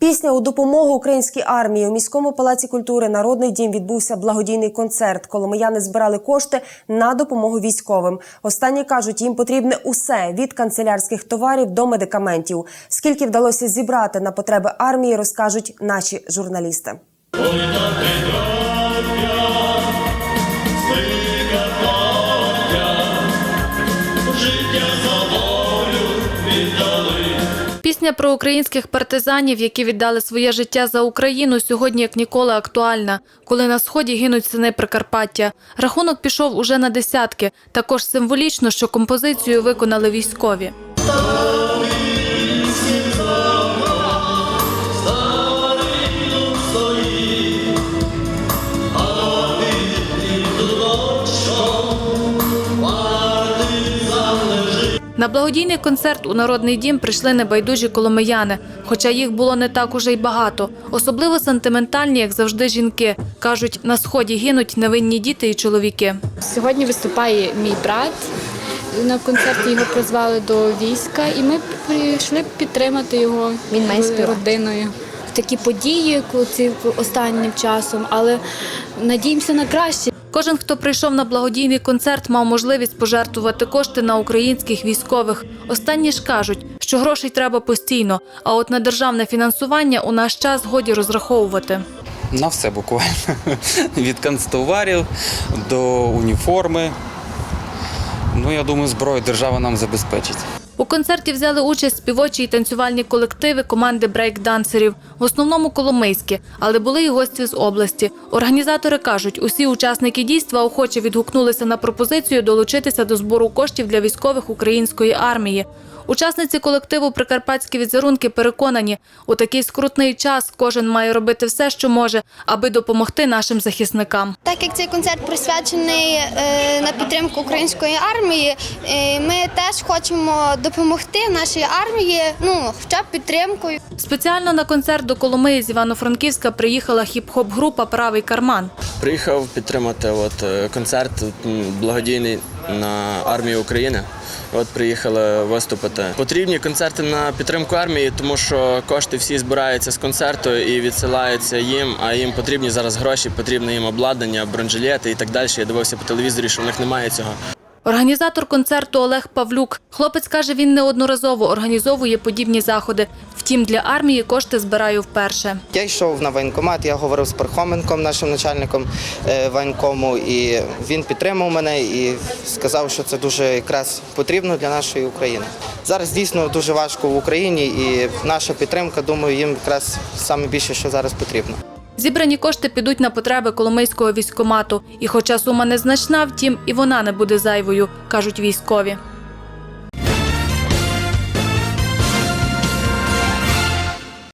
Пісня у допомогу українській армії у міському палаці культури Народний дім відбувся благодійний концерт. Коломияни збирали кошти на допомогу військовим. Останні кажуть, їм потрібне усе від канцелярських товарів до медикаментів. Скільки вдалося зібрати на потреби армії, розкажуть наші журналісти. Пісня про українських партизанів, які віддали своє життя за Україну, сьогодні як ніколи актуальна, коли на сході гинуть сини Прикарпаття. Рахунок пішов уже на десятки. Також символічно, що композицію виконали військові. На благодійний концерт у народний дім прийшли небайдужі коломияни, хоча їх було не так уже й багато. Особливо сентиментальні, як завжди, жінки. Кажуть, на сході гинуть невинні діти і чоловіки. Сьогодні виступає мій брат. На концерті його призвали до війська, і ми прийшли підтримати його Він має з родиною. Такі події ці останнім часом, але надіємося на краще. Кожен, хто прийшов на благодійний концерт, мав можливість пожертвувати кошти на українських військових. Останні ж кажуть, що грошей треба постійно, а от на державне фінансування у наш час годі розраховувати. На все буквально. Від канцтоварів до уніформи. Ну, я думаю, зброю держава нам забезпечить. У концерті взяли участь співочі і танцювальні колективи команди брейк-дансерів, в основному коломийські, але були і гості з області. Організатори кажуть, усі учасники дійства охоче відгукнулися на пропозицію долучитися до збору коштів для військових української армії. Учасниці колективу Прикарпатські візерунки переконані, у такий скрутний час кожен має робити все, що може, аби допомогти нашим захисникам. Так як цей концерт присвячений е, підтримку української армії, ми теж хочемо допомогти нашій армії, ну хоча б підтримкою. Спеціально на концерт до Коломиї з Івано-Франківська приїхала хіп-хоп група Правий карман. Приїхав підтримати от, е, концерт благодійний на армію України. От приїхали виступити. Потрібні концерти на підтримку армії, тому що кошти всі збираються з концерту і відсилаються їм. А їм потрібні зараз гроші, потрібне їм обладнання, бронежилети і так далі. Я дивився по телевізорі, що в них немає цього. Організатор концерту Олег Павлюк. Хлопець каже, він неодноразово організовує подібні заходи. Втім, для армії кошти збирає вперше. Я йшов на воєнкомат, я говорив з Пархоменком, нашим начальником е, воєнкому, і він підтримав мене і сказав, що це дуже якраз потрібно для нашої України. Зараз дійсно дуже важко в Україні, і наша підтримка, думаю, їм якраз саме більше, що зараз потрібно. Зібрані кошти підуть на потреби Коломийського військомату. І хоча сума незначна, втім і вона не буде зайвою, кажуть військові.